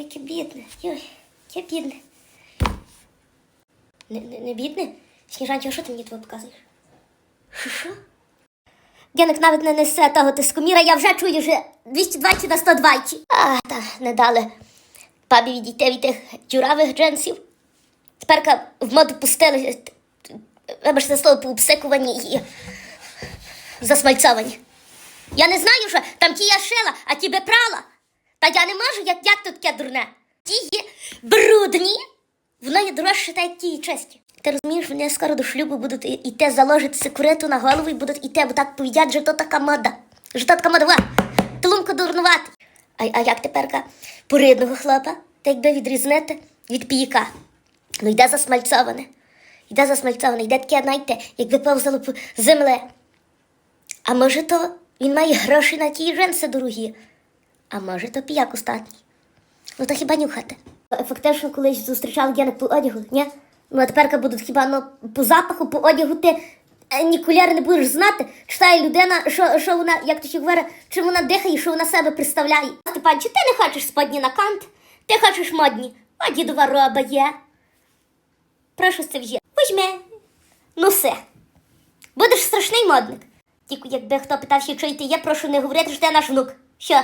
Яке бідне, йой, яке бідне. Не, не, не бідне? Сніжанчо, що ти мені твоє показуєш? Що, що? Навіть не несе того тискоміра, я вже чую вже 220 на 120. А, та не дали бабі відійти від тих дюравих джинсів. Тепер в моду пустили, вибачте слово, пообсикувані і засмальцовані. Я не знаю, що там ті я шила, а ті би прала. Та я не можу, як, як тут таке дурне. Ті є брудні, воно є дорожче, та як ті є чисті. Ти розумієш, вони скоро до шлюбу будуть і- іти заложити секрету на голову і будуть іти, бо так повідять, що то така мода. Що то така мода, ва, Толумко дурнувати. А, а як теперка поридного хлопа, та якби відрізнити від піяка. Ну йде засмальцоване. Йде засмальцоване, йде таке, знаєте, якби повзало по земле. А може то він має гроші на ті джинси дорогі, а може то піяк остатній. Ну то хіба нюхати? Фактично колись зустрічав Гена по одягу, ні? Ну а тепер будуть хіба ну, по запаху, по одягу ти е, ніколяр не будеш знати, читає людина, що, що вона, як то ще говорить, чим вона дихає, що вона себе представляє. Степан, чи ти не хочеш сподні на кант? Ти хочеш модні? А дідова роба є. Прошу це в'є. Візьми. Ну все. Будеш страшний модник. Тільки якби хто питав, що ти є, прошу не говорити, що ти наш внук. Що?